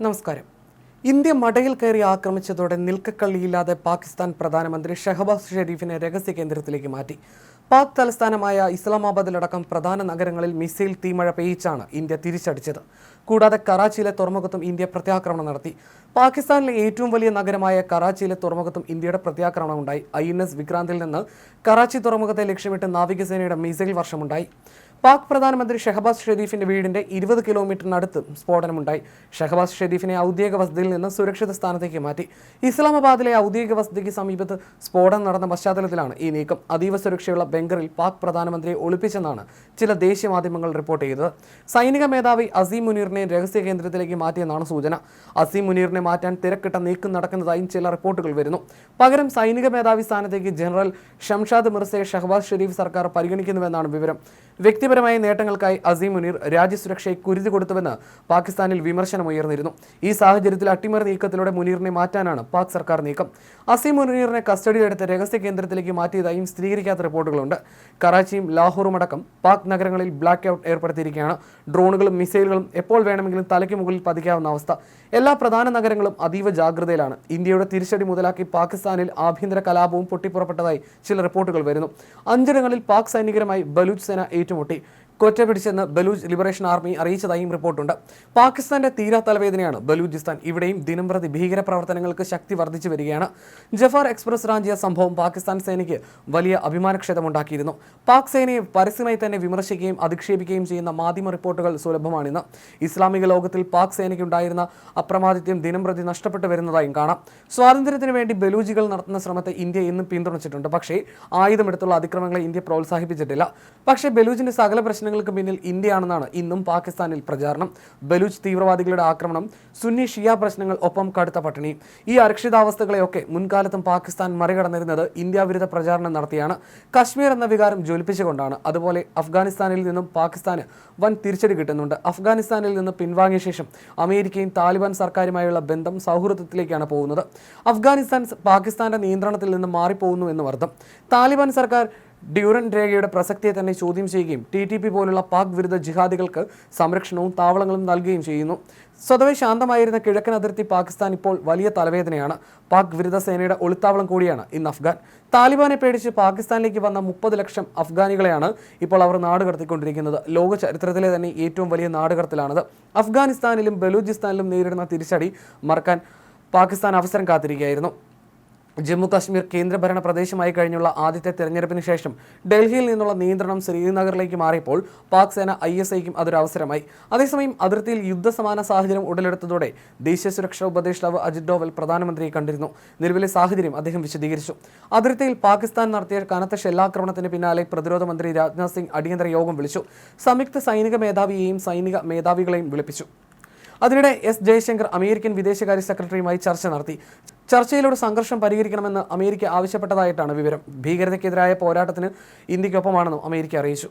നമസ്കാരം. ഇന്ത്യ മടയിൽ കയറി ആക്രമിച്ചതോടെ നിൽക്കക്കള്ളിയില്ലാതെ പാകിസ്ഥാൻ പ്രധാനമന്ത്രി ഷഹബാസ് ഷെരീഫിനെ രഹസ്യ കേന്ദ്രത്തിലേക്ക് മാറ്റി. പാക് തലസ്ഥാനമായ ഇസ്ലാമാബാദിലടക്കം പ്രധാന നഗരങ്ങളിൽ മിസൈൽ തീമഴ പെയ്യിച്ചാണ് ഇന്ത്യ തിരിച്ചടിച്ചത്. കൂടാതെ കറാച്ചിയിലെ തുറമുഖത്തും ഇന്ത്യ പ്രത്യാക്രമണം നടത്തി. പാകിസ്ഥാനിലെ ഏറ്റവും വലിയ നഗരമായ കറാച്ചിയിലെ തുറമുഖത്തും ഇന്ത്യയുടെ പ്രത്യാക്രമണം ഉണ്ടായി ഐ എൻ എസ് വിക്രാന്തിൽ നിന്ന് കറാച്ചി തുറമുഖത്തെ ലക്ഷ്യമിട്ട് നാവികസേനയുടെ മിസൈൽ വർഷമുണ്ടായി. പാക് പ്രധാനമന്ത്രി ഷഹബാസ് ഷെരീഫിന്റെ വീടിന്റെ ഇരുപത് കിലോമീറ്ററിനടുത്ത് സ്ഫോടനമുണ്ടായി. ഷഹബാസ് ഷെരീഫിനെ ഔദ്യോഗിക വസതിയിൽ നിന്ന് സുരക്ഷിത സ്ഥാനത്തേക്ക് മാറ്റി. ഇസ്ലാമാബാദിലെ ഔദ്യോഗിക വസതിക്ക് സമീപത്ത് സ്ഫോടനം നടന്ന പശ്ചാത്തലത്തിലാണ് ഈ നീക്കം. അതീവ സുരക്ഷയുള്ള ബംഗറിൽ പാക് പ്രധാനമന്ത്രിയെ ഒളിപ്പിച്ചെന്നാണ് ചില ദേശീയ മാധ്യമങ്ങൾ റിപ്പോർട്ട് ചെയ്തത്. സൈനിക മേധാവി അസീം മുനീറിനെ രഹസ്യ കേന്ദ്രത്തിലേക്ക് മാറ്റിയെന്നാണ് സൂചന. അസീം മുനീറിനെ മാറ്റാൻ തിരക്കിട്ട നീക്കം നടക്കുന്നതായും ചില റിപ്പോർട്ടുകൾ വരുന്നു. പകരം സൈനിക മേധാവി സ്ഥാനത്തേക്ക് ജനറൽ ഷംഷാദ് മിർസയെ ഷഹബാസ് ഷെരീഫ് സർക്കാർ പരിഗണിക്കുന്നുവെന്നാണ് വിവരം. വ്യക്തിപരമായ നേട്ടങ്ങൾക്കായി അസീം മുനീർ രാജ്യസുരക്ഷയെ കുരുതി കൊടുത്തുവെന്ന് പാകിസ്ഥാനിൽ വിമർശനമുയർന്നിരുന്നു ഈ സാഹചര്യത്തിൽ അട്ടിമറി നീക്കത്തിലൂടെ മുനീറിനെ മാറ്റാനാണ് പാക് സർക്കാർ നീക്കം. അസീം മുനീറിനെ കസ്റ്റഡിയിലെടുത്ത് രഹസ്യ കേന്ദ്രത്തിലേക്ക് മാറ്റിയതായും സ്ഥിരീകരിക്കാത്ത റിപ്പോർട്ടുകളുണ്ട്. കറാച്ചിയും ലാഹോറും അടക്കം പാക് നഗരങ്ങളിൽ ബ്ലാക്ക് ഔട്ട് ഏർപ്പെടുത്തിയിരിക്കുകയാണ്. ഡ്രോണുകളും മിസൈലുകളും എപ്പോൾ വേണമെങ്കിലും തലയ്ക്ക് മുകളിൽ പതിക്കാവുന്ന അവസ്ഥ. എല്ലാ പ്രധാന നഗരങ്ങളും അതീവ ജാഗ്രതയിലാണ്. ഇന്ത്യയുടെ തിരിച്ചടി മുതലാക്കി പാകിസ്ഥാനിൽ ആഭ്യന്തര കലാപവും പൊട്ടിപ്പുറപ്പെട്ടതായി ചില റിപ്പോർട്ടുകൾ വരുന്നു. അഞ്ചിടങ്ങളിൽ പാക് സൈനികരുമായി ബലൂച്ച് സേന ഏറ്റുമുട്ടി. കൊറ്റ പിടിച്ചെന്ന് ബലൂജ് ലിബറേഷൻ ആർമി അറിയിച്ചതായും റിപ്പോർട്ടുണ്ട്. പാകിസ്ഥാന്റെ തീരാ തലവേദനയാണ് ബലൂചിസ്ഥാൻ ഇവിടെയും ദിനംപ്രതി ഭീകര പ്രവർത്തനങ്ങൾക്ക് ശക്തി വർദ്ധിച്ചു വരികയാണ്. ജഫാർ എക്സ്പ്രസ് റാഞ്ചിയ സംഭവം പാകിസ്ഥാൻ സേനയ്ക്ക് വലിയ അഭിമാനക്ഷതമുണ്ടാക്കിയിരുന്നു പാക് സേനയെ പരസ്യമായി തന്നെ വിമർശിക്കുകയും അധിക്ഷേപിക്കുകയും ചെയ്യുന്ന മാധ്യമ റിപ്പോർട്ടുകൾ സുലഭമാണിന്ന്. ഇസ്ലാമിക ലോകത്തിൽ പാക് സേനയ്ക്കുണ്ടായിരുന്ന അപ്രമാദിത്യം ദിനംപ്രതി നഷ്ടപ്പെട്ടു വരുന്നതായും കാണാം. സ്വാതന്ത്ര്യത്തിന് വേണ്ടി ബലൂജികൾ നടത്തുന്ന ശ്രമത്തെ ഇന്ത്യ ഇന്നും പിന്തുണച്ചിട്ടുണ്ട്. പക്ഷേ ആയുധമെടുത്തുള്ള അതിക്രമങ്ങളെ ഇന്ത്യ പ്രോത്സാഹിപ്പിച്ചിട്ടില്ല. പക്ഷേ ബലൂജിന്റെ സകല പ്രശ്നങ്ങൾക്ക് പിന്നിൽ ഇന്ത്യയാണെന്നാണ് ഇന്നും പാകിസ്ഥാനിൽ പ്രചാരണം. ബലൂച്ച് തീവ്രവാദികളുടെ ആക്രമണം സുന്നി ഷിയ പ്രശ്നങ്ങൾ ഒപ്പം കടുത്ത പട്ടിണി. ഈ അരക്ഷിതാവസ്ഥകളെയൊക്കെ മുൻകാലത്തും പാകിസ്ഥാൻ മറികടന്നിരുന്നത് ഇന്ത്യ വിരുദ്ധ പ്രചാരണം നടത്തിയാണ്. കശ്മീർ എന്ന വികാരം ജ്വലിപ്പിച്ചുകൊണ്ടാണ്. അതുപോലെ അഫ്ഗാനിസ്ഥാനിൽ നിന്നും പാകിസ്ഥാന് വൻ തിരിച്ചടി കിട്ടുന്നുണ്ട്. അഫ്ഗാനിസ്ഥാനിൽ നിന്ന് പിൻവാങ്ങിയ ശേഷം അമേരിക്കയും താലിബാൻ സർക്കാരുമായുള്ള ബന്ധം സൗഹൃദത്തിലേക്കാണ് പോകുന്നത്. അഫ്ഗാനിസ്ഥാൻ പാകിസ്ഥാന്റെ നിയന്ത്രണത്തിൽ നിന്ന് മാറിപ്പോകുന്നു എന്നും അർത്ഥം താലിബാൻ സർക്കാർ ഡ്യൂറൻ രേഖയുടെ പ്രസക്തിയെ തന്നെ ചോദ്യം ചെയ്യുകയും ടി ടി പി പോലുള്ള പാക് വിരുദ്ധ ജിഹാദികൾക്ക് സംരക്ഷണവും താവളങ്ങളും നൽകുകയും ചെയ്യുന്നു. സ്വതവേ ശാന്തമായിരുന്ന കിഴക്കൻ അതിർത്തി പാകിസ്ഥാൻ ഇപ്പോൾ വലിയ തലവേദനയാണ്. പാക് വിരുദ്ധ സേനയുടെ ഒളിത്താവളം കൂടിയാണ് ഇന്ന് അഫ്ഗാൻ. താലിബാനെ പേടിച്ച് പാകിസ്ഥാനിലേക്ക് വന്ന മുപ്പത് ലക്ഷം അഫ്ഗാനികളെയാണ് ഇപ്പോൾ അവർ നാടുകടത്തിക്കൊണ്ടിരിക്കുന്നത് ലോക ചരിത്രത്തിലെ തന്നെ ഏറ്റവും വലിയ നാടുകടത്തിലാണത്. അഫ്ഗാനിസ്ഥാനിലും ബലൂചിസ്ഥാനിലും നേരിടുന്ന തിരിച്ചടി മറക്കാൻ പാകിസ്ഥാൻ അവസരം കാത്തിരിക്കുകയായിരുന്നു. ജമ്മു കാശ്മീർ കേന്ദ്രഭരണ പ്രദേശമായി കഴിഞ്ഞുള്ള ആദ്യത്തെ തെരഞ്ഞെടുപ്പിന് ശേഷം ഡൽഹിയിൽ നിന്നുള്ള നിയന്ത്രണം ശ്രീനഗറിലേക്ക് മാറിയപ്പോൾ പാക് സേന ഐ എസ് ഐക്കും അതൊരു അവസരമായി. അതേസമയം അതിർത്തിയിൽ യുദ്ധസമാന സാഹചര്യം ഉടലെടുത്തതോടെ ദേശീയ സുരക്ഷാ ഉപദേഷ്ടാവ് അജിത് ഡോവൽ പ്രധാനമന്ത്രിയെ കണ്ടിരുന്നു. നിലവിലെ സാഹചര്യം അദ്ദേഹം വിശദീകരിച്ചു. അതിർത്തിയിൽ പാകിസ്ഥാൻ നടത്തിയ കനത്ത ഷെല്ലാക്രമണത്തിന് പിന്നാലെ പ്രതിരോധ മന്ത്രി രാജ്നാഥ് സിംഗ് അടിയന്തര യോഗം വിളിച്ചു. സംയുക്ത സൈനിക മേധാവിയെയും സൈനിക മേധാവികളെയും വിളിപ്പിച്ചു. അതിനിടെ എസ് ജയശങ്കർ അമേരിക്കൻ വിദേശകാര്യ സെക്രട്ടറിയുമായി ചർച്ച നടത്തി. ചർച്ചയിലൂടെ സംഘർഷം പരിഹരിക്കണമെന്ന് അമേരിക്ക ആവശ്യപ്പെട്ടതായിട്ടാണ് വിവരം. ഭീകരതയ്ക്കെതിരായ പോരാട്ടത്തിന് ഇന്ത്യക്കൊപ്പമാണെന്നും അമേരിക്ക അറിയിച്ചു.